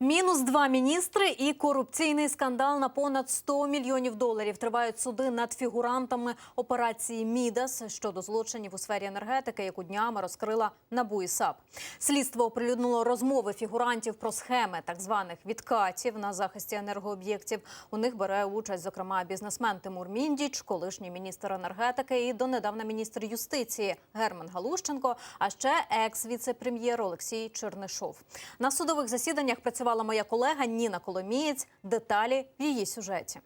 Мінус два міністри і корупційний скандал на понад 100 мільйонів доларів. Тривають суди над фігурантами операції Мідас щодо злочинів у сфері енергетики, яку днями розкрила НАБУ і САП. Слідство оприлюднило розмови фігурантів про схеми так званих відкатів на захисті енергооб'єктів. У них бере участь, зокрема, бізнесмен Тимур Міндіч, колишній міністр енергетики і донедавна міністр юстиції Герман Галущенко, а ще екс-віце-прем'єр Олексій Чернишов. На судових засіданнях працювала моя колега Ніна Коломієць. Деталі в її сюжеті.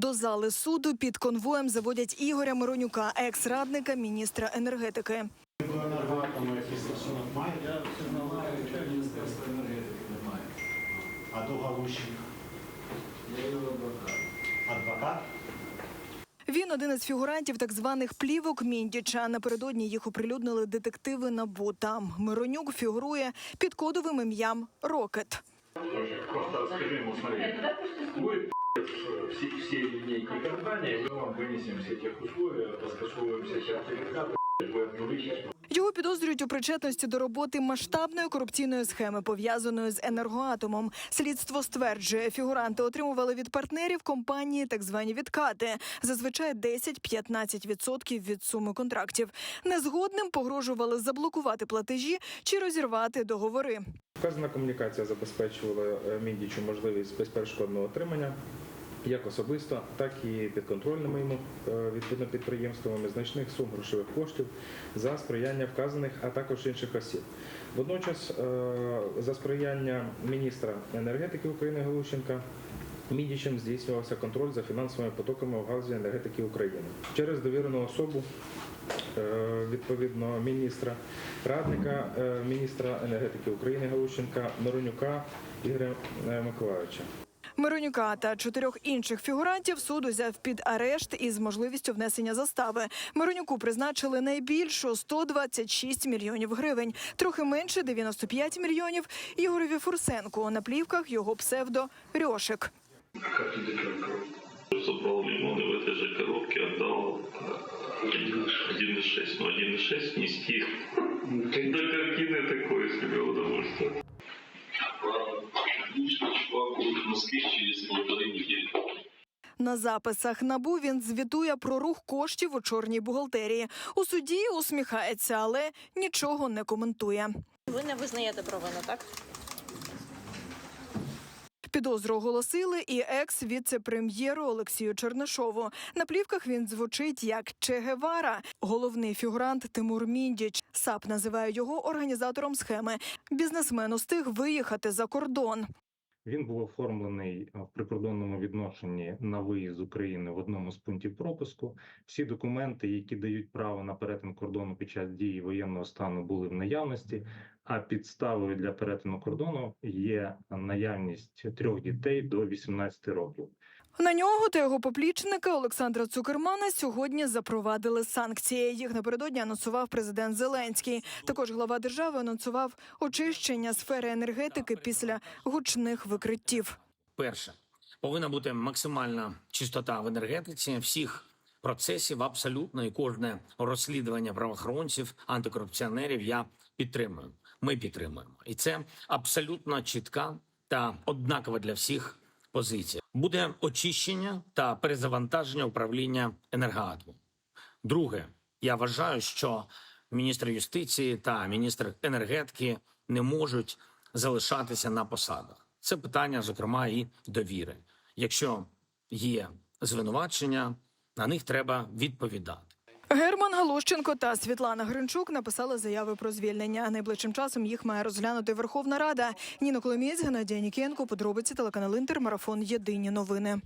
До зали суду під конвоєм заводять Ігоря Миронюка, екс-радника міністра енергетики. Енергетики немає. А до Галущенка? Я його адвокат. Адвокат? Він один із фігурантів так званих плівок Міндіча. Напередодні їх оприлюднили детективи НАБУ. Там Миронюк фігурує під кодовим ім'ям Рокет. Просто скажи ему, смотри, вы все, все линейки компании, мы вам вынесем все тех условия, раскашиваем все сертификаты, вы обнулите. Його підозрюють у причетності до роботи масштабної корупційної схеми, пов'язаної з енергоатомом. Слідство стверджує, фігуранти отримували від партнерів компанії так звані відкати, зазвичай 10-15% від суми контрактів. Незгодним погрожували заблокувати платежі чи розірвати договори. Вказана комунікація забезпечувала е, Міндічу можливість безперешкодного отримання як особисто, так і підконтрольними йому е, відповідно підприємствами значних сум грошових коштів за сприяння вказаних, а також інших осіб. Водночас, е, за сприяння міністра енергетики України Галущенка. Мідічем здійснювався контроль за фінансовими потоками у галузі енергетики України через довірену особу е, відповідно міністра радника міністра енергетики України Галущенка Миронюка Ігоря Миколаївича. Миронюка та чотирьох інших фігурантів суд узяв під арешт із можливістю внесення застави. Миронюку призначили найбільшу 126 мільйонів гривень, трохи менше 95 мільйонів. Ігорові Фурсенку на плівках його псевдо Рьошик. Как ты докрыл? Собрал лимоны в этой же коробке, отдал э, 1,6. Ну, 1,6 нести до На записах набу він звітує про рух коштів у чорній бухгалтерії. У суді усміхається, але нічого не коментує. Ви не визнаєте провину, так? Підозру оголосили і екс-віце-прем'єру Олексію Чернишову. На плівках він звучить як Че Гевара. Головний фігурант Тимур Міндіч. САП називає його організатором схеми. Бізнесмен устиг виїхати за кордон. Він був оформлений в прикордонному відношенні на виїзд з України в одному з пунктів пропуску. Всі документи, які дають право на перетин кордону під час дії воєнного стану, були в наявності. А підставою для перетину кордону є наявність трьох дітей до 18 років. На нього та його поплічника Олександра Цукермана сьогодні запровадили санкції. Їх напередодні анонсував президент Зеленський. Також глава держави анонсував очищення сфери енергетики після гучних викриттів. Перше, повинна бути максимальна чистота в енергетиці всіх процесів, абсолютно і кожне розслідування правоохоронців, антикорупціонерів я підтримую. Ми підтримуємо, і це абсолютно чітка та однакова для всіх позиція. Буде очищення та перезавантаження управління енергоатомом. Друге, я вважаю, що міністр юстиції та міністр енергетики не можуть залишатися на посадах. Це питання, зокрема, і довіри. Якщо є звинувачення, на них треба відповідати. Герман Галущенко та Світлана Гринчук написали заяви про звільнення. Найближчим часом їх має розглянути Верховна Рада. Ніна Коломієць, Геннадій Нікенко, подробиці телеканал Інтер, марафон Єдині новини.